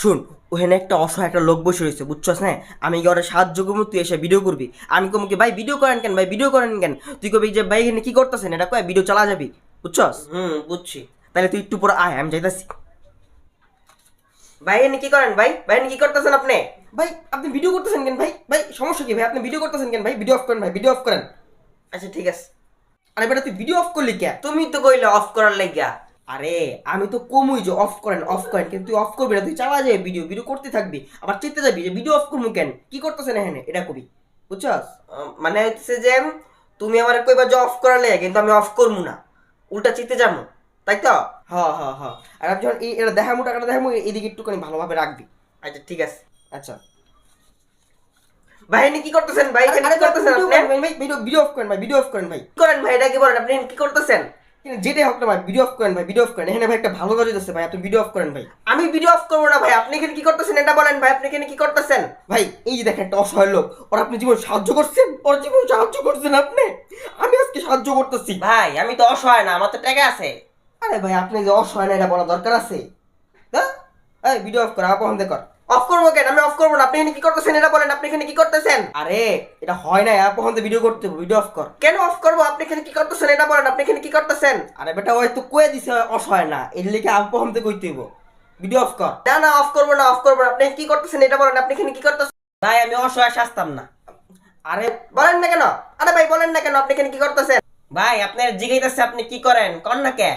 শুন ওখানে একটা অসহায় একটা লোক বসে রয়েছে বুঝছস না আমি কি ওরা সাহায্য করব? তুই এসে ভিডিও করবি। আমি কমু কি ভাই ভিডিও করেন কেন? ভাই ভিডিও করেন কেন? তুই কবি যে ভাই এখানে কি করতেছেন? এটা কয়? ভিডিও চালা যাবি? বুঝছস? হুম বুঝছি। তাহলে তুই একটু পরে আয় আমি যাইতাছি। ভাই এনে কি করেন? ভাই ভাই এনে কি করতেছেন আপনি? ভাই আপনি ভিডিও করতেছেন কেন? ভাই ভাই সমস্যা কি? ভাই আপনি ভিডিও করতেছেন কেন? ভাই ভিডিও অফ করেন ভাই ভিডিও অফ করেন। আচ্ছা ঠিক আছে। আরে বেটা তুই ভিডিও অফ করলি কে? তুমি তো কইলে অফ করার লাগিয়া। আরে আমি তো কমই যে অফ করেন অফ করেন কিন্তু তুই অফ করবি না তুই চালা যাবে ভিডিও ভিডিও করতে থাকবি আবার চেতে যাবি যে ভিডিও অফ করব কেন? কি করতেছেন এখানে? এটা কবি বুঝছস? মানে হচ্ছে যে তুমি আমার কইবা যে অফ করার লাগে কিন্তু আমি অফ করব না উল্টা চিতে যাব তাই তো? হ হ হ। আর আমি যখন এই এটা দেখামু টাকাটা দেখামু এদিকে একটুখানি ভালোভাবে রাখবি। আচ্ছা ঠিক আছে। আচ্ছা। ভাই কি করতেছেন? ভাই কি করতেছেন আপনি? ভিডিও ভিডিও অফ করেন ভাই ভিডিও অফ করেন ভাই। করেন ভাই এটা কি বলেন আপনি কি করতেছেন? যেটাই হোক না ভাই ভিডিও অফ করেন ভাই ভিডিও অফ করেন। এখানে ভাই একটা ভালো কাজ হচ্ছে ভাই আপনি ভিডিও অফ করেন ভাই। আমি ভিডিও অফ করব না ভাই আপনি এখানে কি করতেছেন? এটা বলেন ভাই আপনি এখানে কি করতেছেন? ভাই এই যে দেখেন একটা অসহায় লোক ওর আপনি জীবন সাহায্য করছেন? ওর জীবন সাহায্য করছেন আপনি? আমি আজকে সাহায্য করতেছি। ভাই আমি তো অসহায় না আমার তো টাকা আছে। আরে ভাই আপনি যে অসহায় না এটা বলা দরকার আছে। হ্যাঁ? এই ভিডিও অফ কর অফ করব কেন? আমি অফ করব না। আপনি এখানে কি করতেছেন? এটা বলেন, আপনি এখানে কি করতেছেন? আরে, এটা হয় না ভিডিও করতে ভিডিও অফ কর। কেন অফ করব? আপনি এখানে কি করতেছেন? এটা বলেন, আপনি এখানে কি করতেছেন? আরে বেটা, ওই তো কয়ে দিছে অসহায় না। এর লিখে কইতে হইব। ভিডিও অফ কর। না না অফ করব না অফ করব আপনি কি করতেছেন? এটা বলেন, আপনি এখানে কি করতেছেন? ভাই, আমি অসহায়, শাস্তাম না। আরে, বলেন না কেন? আরে ভাই, বলেন না কেন? আপনি এখানে কি করতেছেন? ভাই, আপনার জিগাইতেছে, আপনি কি করেন? কর না কে?